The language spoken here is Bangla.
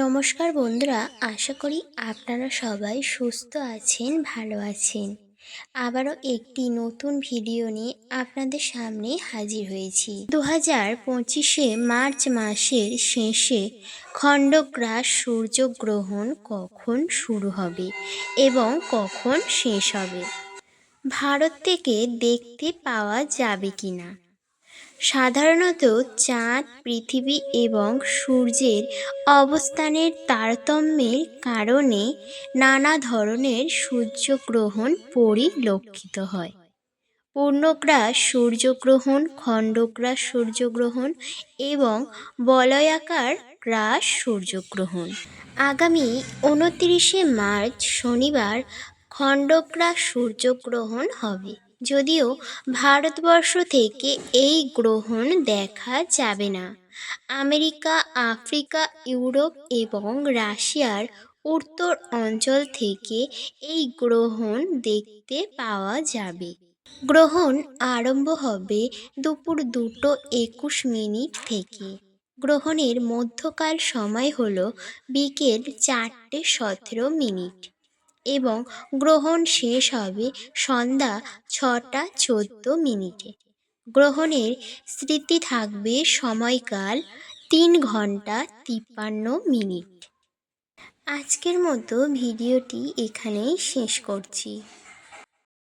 নমস্কার বন্ধুরা, আশা করি আপনারা সবাই সুস্থ আছেন, ভালো আছেন। আবারও একটি নতুন ভিডিও নিয়ে আপনাদের সামনে হাজির হয়েছি। দু হাজার পঁচিশে মার্চ মাসের শেষে খণ্ডগ্রাস সূর্যগ্রহণ কখন শুরু হবে এবং কখন শেষ হবে? ভারত থেকে দেখতে পাওয়া যাবে কিনা? সাধারণত চাঁদ, পৃথিবী এবং সূর্যের অবস্থানের তারতম্যের কারণে নানা ধরনের সূর্যগ্রহণ পরিলক্ষিত হয়। পূর্ণগ্রাস সূর্যগ্রহণ খণ্ডগ্রাস সূর্যগ্রহণ এবং বলয়াকার গ্রাস সূর্যগ্রহণ। আগামী উনত্রিশে মার্চ শনিবার খণ্ডগ্রাস সূর্যগ্রহণ হবে। যদিও ভারতবর্ষ থেকে এই গ্রহণ দেখা যাবে না। আমেরিকা, আফ্রিকা, ইউরোপ এবং রাশিয়ার উত্তর অঞ্চল থেকে এই গ্রহণ দেখতে পাওয়া যাবে। গ্রহণ আরম্ভ হবে দুপুর দুটো একুশ মিনিট থেকে। গ্রহণের মধ্যকাল সময় হল বিকেল চারটে সতেরো মিনিট। এবং গ্রহণ শেষ হবে সন্ধ্যা ছটা চোদ্দ মিনিটে। গ্রহণের স্মৃতি থাকবে সময়কাল তিন ঘণ্টা তিপ্পান্ন মিনিট। আজকের মতো ভিডিওটি এখানেই শেষ করছি।